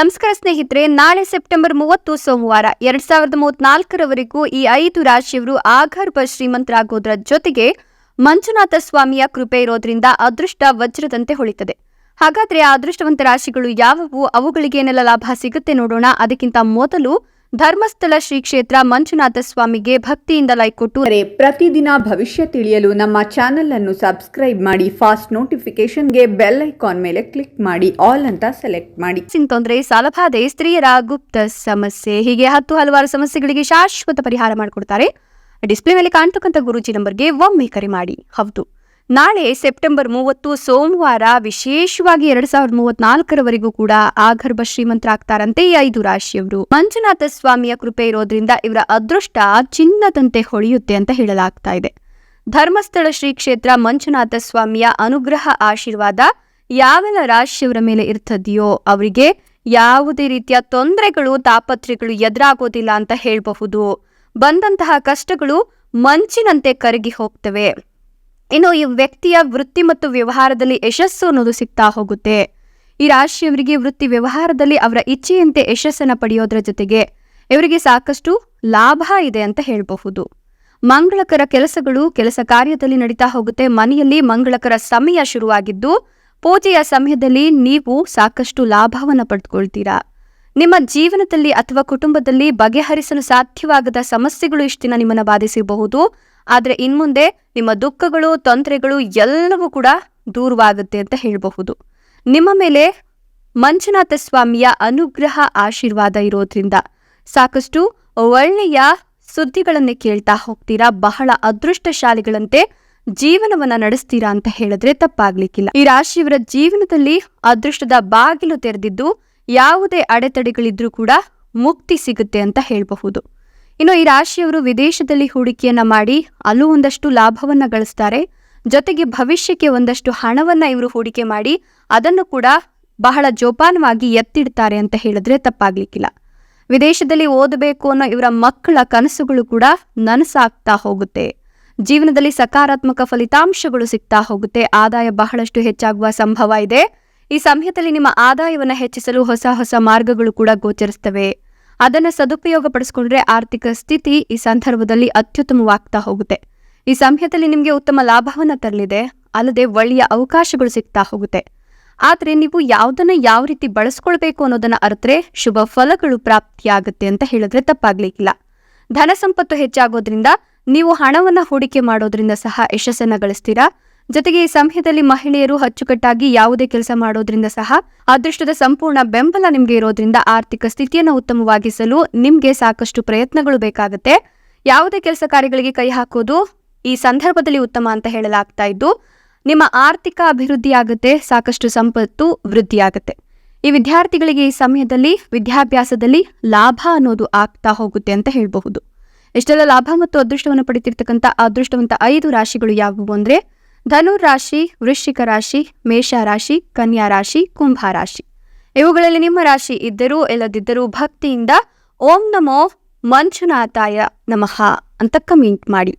ನಮಸ್ಕಾರ ಸ್ನೇಹಿತರೆ, ನಾಳೆ ಸೆಪ್ಟೆಂಬರ್ ಮೂವತ್ತು ಸೋಮವಾರ ಎರಡ್ ಸಾವಿರದ ಮೂವತ್ನಾಲ್ಕರವರೆಗೂ ಈ ಐದು ರಾಶಿಯವರು ಆಗರ್ಭ ಶ್ರೀಮಂತರಾಗೋದ್ರ ಜೊತೆಗೆ ಮಂಜುನಾಥ ಸ್ವಾಮಿಯ ಕೃಪೆ ಇರೋದ್ರಿಂದ ಅದೃಷ್ಟ ವಜ್ರದಂತೆ ಹೊಳಿತದೆ. ಹಾಗಾದ್ರೆ ಆ ಅದೃಷ್ಟವಂತ ರಾಶಿಗಳು ಯಾವುವು? ಅವುಗಳಿಗೆ ಏನೆಲ್ಲ ಲಾಭ ಸಿಗುತ್ತೆ ನೋಡೋಣ. ಅದಕ್ಕಿಂತ ಮೊದಲು ಧರ್ಮಸ್ಥಳ ಶ್ರೀ ಕ್ಷೇತ್ರ ಮಂಜುನಾಥ ಸ್ವಾಮಿಗೆ ಭಕ್ತಿಯಿಂದ ಲೈಕ್ ಕೊಟ್ಟು ಪ್ರತಿದಿನ ಭವಿಷ್ಯ ತಿಳಿಯಲು ನಮ್ಮ ಚಾನೆಲ್ ಅನ್ನು ಸಬ್ಸ್ಕ್ರೈಬ್ ಮಾಡಿ ಫಾಸ್ಟ್ ನೋಟಿಫಿಕೇಶನ್ಗೆ ಬೆಲ್ ಐಕಾನ್ ಮೇಲೆ ಕ್ಲಿಕ್ ಮಾಡಿ ಆಲ್ ಅಂತ ಸೆಲೆಕ್ಟ್ ಮಾಡಿ. ತೊಂದರೆ ಸಾಲಬಾಧೆ ಸ್ತ್ರೀಯರ ಗುಪ್ತ ಸಮಸ್ಯೆ ಹೀಗೆ ಹತ್ತು ಹಲವಾರು ಸಮಸ್ಯೆಗಳಿಗೆ ಶಾಶ್ವತ ಪರಿಹಾರ ಮಾಡಿಕೊಡ್ತಾರೆ. ಡಿಸ್ಪ್ಲೇ ಮೇಲೆ ಕಾಣ್ತಕ್ಕಂಥ ಗುರುಜಿ ನಂಬರ್ಗೆ ಒಮ್ಮೆ ಕರೆ ಮಾಡಿ. ಹೌದು. ನಾಳೆ ಸೆಪ್ಟೆಂಬರ್ ಮೂವತ್ತು ಸೋಮವಾರ ವಿಶೇಷವಾಗಿ ಎರಡ್ ಸಾವಿರದ ಮೂವತ್ನಾಲ್ಕರವರೆಗೂ ಕೂಡ ಆಗರ್ಭ ಶ್ರೀಮಂತರಾಗ್ತಾರಂತೆ ಈ ಐದು ರಾಶಿಯವರು. ಮಂಜುನಾಥ ಸ್ವಾಮಿಯ ಕೃಪೆ ಇರೋದ್ರಿಂದ ಇವರ ಅದೃಷ್ಟ ಚಿನ್ನದಂತೆ ಹೊಳೆಯುತ್ತೆ ಅಂತ ಹೇಳಲಾಗ್ತಾ ಇದೆ. ಧರ್ಮಸ್ಥಳ ಶ್ರೀ ಕ್ಷೇತ್ರ ಮಂಜುನಾಥ ಸ್ವಾಮಿಯ ಅನುಗ್ರಹ ಆಶೀರ್ವಾದ ಯಾವೆಲ್ಲ ರಾಶಿಯವರ ಮೇಲೆ ಇರ್ತದೆಯೋ ಅವರಿಗೆ ಯಾವುದೇ ರೀತಿಯ ತೊಂದರೆಗಳು, ತಾಪತ್ರೆಗಳು ಎದುರಾಗೋದಿಲ್ಲ ಅಂತ ಹೇಳಬಹುದು. ಬಂದಂತಹ ಕಷ್ಟಗಳು ಮಂಚಿನಂತೆ ಕರಗಿ ಹೋಗ್ತವೆ. ಇನ್ನು ಈ ವ್ಯಕ್ತಿಯ ವೃತ್ತಿ ಮತ್ತು ವ್ಯವಹಾರದಲ್ಲಿ ಯಶಸ್ಸು ಅನ್ನೋದು ಸಿಗ್ತಾ ಹೋಗುತ್ತೆ. ಈ ರಾಶಿಯವರಿಗೆ ವೃತ್ತಿ ವ್ಯವಹಾರದಲ್ಲಿ ಅವರ ಇಚ್ಛೆಯಂತೆ ಯಶಸ್ಸನ್ನು ಪಡೆಯೋದ್ರ ಜೊತೆಗೆ ಇವರಿಗೆ ಸಾಕಷ್ಟು ಲಾಭ ಇದೆ ಅಂತ ಹೇಳಬಹುದು. ಮಂಗಳಕರ ಕೆಲಸಗಳು ಕೆಲಸ ಕಾರ್ಯದಲ್ಲಿ ನಡೀತಾ ಹೋಗುತ್ತೆ. ಮನೆಯಲ್ಲಿ ಮಂಗಳಕರ ಸಮಯ ಶುರುವಾಗಿದ್ದು, ಪೂಜೆಯ ಸಮಯದಲ್ಲಿ ನೀವು ಸಾಕಷ್ಟು ಲಾಭವನ್ನು ಪಡೆದುಕೊಳ್ತೀರಾ ನಿಮ್ಮ ಜೀವನದಲ್ಲಿ ಅಥವಾ ಕುಟುಂಬದಲ್ಲಿ ಬಗೆಹರಿಸಲು ಸಾಧ್ಯವಾಗದ ಸಮಸ್ಯೆಗಳು ಇಷ್ಟು ದಿನ ನಿಮ್ಮನ್ನು ಬಾಧಿಸಿರಬಹುದು. ಆದರೆ ಇನ್ಮುಂದೆ ನಿಮ್ಮ ದುಃಖಗಳು, ತೊಂದರೆಗಳು ಎಲ್ಲವೂ ಕೂಡ ದೂರವಾಗುತ್ತೆ ಅಂತ ಹೇಳಬಹುದು. ನಿಮ್ಮ ಮೇಲೆ ಮಂಜುನಾಥ ಸ್ವಾಮಿಯ ಅನುಗ್ರಹ, ಆಶೀರ್ವಾದ ಇರೋದ್ರಿಂದ ಸಾಕಷ್ಟು ಒಳ್ಳೆಯ ಸುದ್ದಿಗಳನ್ನೇ ಕೇಳ್ತಾ ಹೋಗ್ತೀರಾ? ಬಹಳ ಅದೃಷ್ಟಶಾಲಿಗಳಂತೆ ಜೀವನವನ್ನ ನಡೆಸ್ತೀರಾ ಅಂತ ಹೇಳಿದ್ರೆ ತಪ್ಪಾಗ್ಲಿಕ್ಕಿಲ್ಲ. ಈ ರಾಶಿಯವರ ಜೀವನದಲ್ಲಿ ಅದೃಷ್ಟದ ಬಾಗಿಲು ತೆರೆದಿದ್ದು ಯಾವುದೇ ಅಡೆತಡೆಗಳಿದ್ರೂ ಕೂಡ ಮುಕ್ತಿ ಸಿಗುತ್ತೆ ಅಂತ ಹೇಳಬಹುದು. ಇನ್ನು ಈ ರಾಶಿಯವರು ವಿದೇಶದಲ್ಲಿ ಹೂಡಿಕೆಯನ್ನ ಮಾಡಿ ಅಲ್ಲೂ ಒಂದಷ್ಟು ಲಾಭವನ್ನ ಗಳಿಸ್ತಾರೆ. ಜೊತೆಗೆ ಭವಿಷ್ಯಕ್ಕೆ ಒಂದಷ್ಟು ಹಣವನ್ನ ಇವರು ಹೂಡಿಕೆ ಮಾಡಿ ಅದನ್ನು ಕೂಡ ಬಹಳ ಜೋಪಾನವಾಗಿ ಎತ್ತಿಡ್ತಾರೆ ಅಂತ ಹೇಳಿದ್ರೆ ತಪ್ಪಾಗ್ಲಿಕ್ಕಿಲ್ಲ. ವಿದೇಶದಲ್ಲಿ ಓದಬೇಕು ಅನ್ನೋ ಇವರ ಮಕ್ಕಳ ಕನಸುಗಳು ಕೂಡ ನನಸಾಗ್ತಾ ಹೋಗುತ್ತೆ. ಜೀವನದಲ್ಲಿ ಸಕಾರಾತ್ಮಕ ಫಲಿತಾಂಶಗಳು ಸಿಗ್ತಾ ಹೋಗುತ್ತೆ. ಆದಾಯ ಬಹಳಷ್ಟು ಹೆಚ್ಚಾಗುವ ಸಂಭವ ಇದೆ. ಈ ಸಮಯದಲ್ಲಿ ನಿಮ್ಮ ಆದಾಯವನ್ನು ಹೆಚ್ಚಿಸಲು ಹೊಸ ಹೊಸ ಮಾರ್ಗಗಳು ಕೂಡ ಗೋಚರಿಸ್ತವೆ ಅದನ್ನು ಸದುಪಯೋಗ ಪಡಿಸ್ಕೊಂಡ್ರೆ ಆರ್ಥಿಕ ಸ್ಥಿತಿ ಈ ಸಂದರ್ಭದಲ್ಲಿ ಅತ್ಯುತ್ತಮವಾಗ್ತಾ ಹೋಗುತ್ತೆ. ಈ ಸಮಯದಲ್ಲಿ ನಿಮಗೆ ಉತ್ತಮ ಲಾಭವನ್ನ ತರಲಿದೆ. ಅಲ್ಲದೆ ಒಳ್ಳೆಯ ಅವಕಾಶಗಳು ಸಿಗ್ತಾ ಹೋಗುತ್ತೆ. ಆದರೆ ನೀವು ಯಾವುದನ್ನು ಯಾವ ರೀತಿ ಬಳಸ್ಕೊಳ್ಬೇಕು ಅನ್ನೋದನ್ನು ಅರಿತ್ರೆ ಶುಭ ಫಲಗಳು ಪ್ರಾಪ್ತಿಯಾಗುತ್ತೆ ಅಂತ ಹೇಳಿದ್ರೆ ತಪ್ಪಾಗ್ಲಿಕ್ಕಿಲ್ಲ. ಧನ ಸಂಪತ್ತು ಹೆಚ್ಚಾಗೋದ್ರಿಂದ ನೀವು ಹಣವನ್ನ ಹೂಡಿಕೆ ಮಾಡೋದ್ರಿಂದ ಸಹ ಯಶಸ್ಸನ್ನ ಗಳಿಸ್ತೀರಾ? ಜೊತೆಗೆ ಈ ಸಮಯದಲ್ಲಿ ಮಹಿಳೆಯರು ಅಚ್ಚುಕಟ್ಟಾಗಿ ಯಾವುದೇ ಕೆಲಸ ಮಾಡೋದ್ರಿಂದ ಸಹ ಅದೃಷ್ಟದ ಸಂಪೂರ್ಣ ಬೆಂಬಲ ನಿಮ್ಗೆ ಇರೋದ್ರಿಂದ ಆರ್ಥಿಕ ಸ್ಥಿತಿಯನ್ನು ಉತ್ತಮವಾಗಿಸಲು ನಿಮ್ಗೆ ಸಾಕಷ್ಟು ಪ್ರಯತ್ನಗಳು ಬೇಕಾಗುತ್ತೆ. ಯಾವುದೇ ಕೆಲಸ ಕಾರ್ಯಗಳಿಗೆ ಕೈ ಹಾಕೋದು ಈ ಸಂದರ್ಭದಲ್ಲಿ ಉತ್ತಮ ಅಂತ ಹೇಳಲಾಗ್ತಾ ಇದ್ದು, ನಿಮ್ಮ ಆರ್ಥಿಕ ಅಭಿವೃದ್ಧಿ ಆಗುತ್ತೆ, ಸಾಕಷ್ಟು ಸಂಪತ್ತು ವೃದ್ಧಿಯಾಗುತ್ತೆ ಈ ವಿದ್ಯಾರ್ಥಿಗಳಿಗೆ ಈ ಸಮಯದಲ್ಲಿ, ವಿದ್ಯಾಭ್ಯಾಸದಲ್ಲಿ ಲಾಭ ಅನ್ನೋದು ಆಗ್ತಾ ಹೋಗುತ್ತೆ ಅಂತ ಹೇಳಬಹುದು. ಇಷ್ಟೆಲ್ಲ ಲಾಭ ಮತ್ತು ಅದೃಷ್ಟವನ್ನು ಪಡಿತಿರ್ತಕ್ಕಂಥ ಅದೃಷ್ಟವಂತ ಐದು ರಾಶಿಗಳು ಯಾವುವು ಅಂದ್ರೆ ಧನುರ್ ರಾಶಿ ವೃಶ್ಚಿಕ ರಾಶಿ ಮೇಷ ರಾಶಿ ಕನ್ಯಾ ರಾಶಿ ಕುಂಭ ರಾಶಿ ಇವುಗಳಲ್ಲಿ ನಿಮ್ಮ ರಾಶಿ ಇದ್ದರೂ ಇಲ್ಲದಿದ್ದರೂ ಭಕ್ತಿಯಿಂದ ಓಂ ನಮೋ ಮಂಜುನಾಥಾಯ ನಮಃ ಅಂತ ಕಮೆಂಟ್ ಮಾಡಿ.